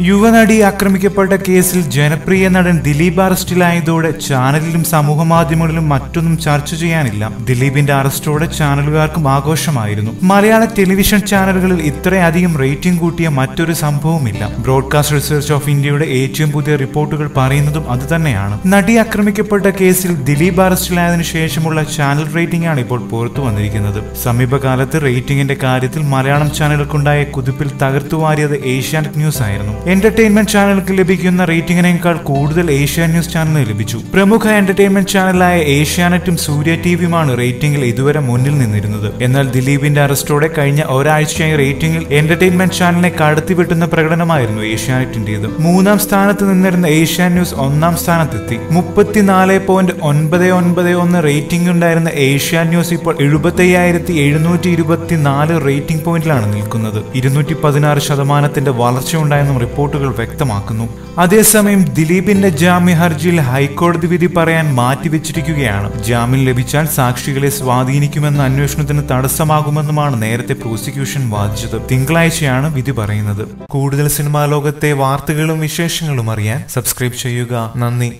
യുവനടി ആക്രമിക്കപ്പെട്ട കേസിൽ ജനപ്രിയ നടൻ ദിലീപ് അറസ്റ്റിലായതോടെ ചാനലിലും സമൂഹ മാധ്യമങ്ങളിലും മറ്റൊന്നും ചർച്ച ചെയ്യാനില്ല. ദിലീപിന്റെ അറസ്റ്റോടെ ചാനലുകാർക്കും ആഘോഷമായിരുന്നു. മലയാള ടെലിവിഷൻ ചാനലുകളിൽ ഇത്രയധികം റേറ്റിംഗ് കൂട്ടിയ മറ്റൊരു സംഭവമില്ല ബ്രോഡ്കാസ്റ്റ് റിസർച്ച് ഓഫ് ഇന്ത്യയുടെ ഏറ്റവും പുതിയ റിപ്പോർട്ടുകൾ പറയുന്നതും അതുതന്നെയാണ് നടി ആക്രമിക്കപ്പെട്ട കേസിൽ ദിലീപ് അറസ്റ്റിലായതിനു ശേഷമുള്ള ചാനൽ റേറ്റിംഗ് ആണ് ഇപ്പോൾ പുറത്തു വന്നിരിക്കുന്നത്. സമീപകാലത്ത് റേറ്റിംഗിന്റെ കാര്യത്തിൽ മലയാളം ചാനലുകൾക്കുണ്ടായ കുതിപ്പിൽ തകർത്തുവാരിയത് ഏഷ്യാനെറ്റ് ന്യൂസ് ആയിരുന്നു എന്റർടൈൻമെന്റ് ചാനലുകൾക്ക് ലഭിക്കുന്ന റേറ്റിംഗിനേക്കാൾ കൂടുതൽ ഏഷ്യ ന്യൂസ് ചാനലിന് ലഭിച്ചു. പ്രമുഖ എന്റർടൈൻമെന്റ് ചാനലായ ഏഷ്യാനെറ്റും സൂര്യ ടിവിയുമാണ് റേറ്റിംഗിൽ ഇതുവരെ മുന്നിൽ നിന്നിരുന്നത്. എന്നാൽ ദിലീപിന്റെ അറസ്റ്റോടെ കഴിഞ്ഞ ഒരാഴ്ചയായി റേറ്റിംഗിൽ എന്റർടൈൻമെന്റ് ചാനലിനെ കടത്തിവെട്ടുന്ന പ്രകടനമായിരുന്നു ഏഷ്യാനെറ്റിന്റേത് മൂന്നാം സ്ഥാനത്ത് നിന്നിരുന്ന ഏഷ്യ ന്യൂസ് ഒന്നാം സ്ഥാനത്തെത്തി. മുപ്പത്തിനാല് പോയിന്റ് ഒൻപത് ഒൻപത് ഒന്ന് റേറ്റിംഗ് ഉണ്ടായിരുന്ന ഏഷ്യ ന്യൂസ് ഇപ്പോൾ എഴുപത്തയ്യായിരത്തി എഴുന്നൂറ്റി ഇരുപത്തിനാല് റേറ്റിംഗ് പോയിന്റിലാണ് നിൽക്കുന്നത്. ഇരുന്നൂറ്റി പതിനാറ് ശതമാനത്തിന്റെ വളർച്ചയുണ്ടായെന്നും റിപ്പോർട്ടുകൾ വ്യക്തമാക്കുന്നു. അതേസമയം ദിലീപിന്റെ ജാമ്യ ഹർജിയിൽ ഹൈക്കോടതി വിധി പറയാൻ മാറ്റിവെച്ചിരിക്കുകയാണ്. ജാമ്യം ലഭിച്ചാൽ സാക്ഷികളെ സ്വാധീനിക്കുമെന്ന അന്വേഷണത്തിന് തടസ്സമാകുമെന്നുമാണ് നേരത്തെ പ്രോസിക്യൂഷൻ വാദിച്ചത്. തിങ്കളാഴ്ചയാണ് വിധി പറയുന്നത്. കൂടുതൽ സിനിമാ ലോകത്തെ വാർത്തകളും വിശേഷങ്ങളും അറിയാൻ സബ്സ്ക്രൈബ് ചെയ്യുക. നന്ദി.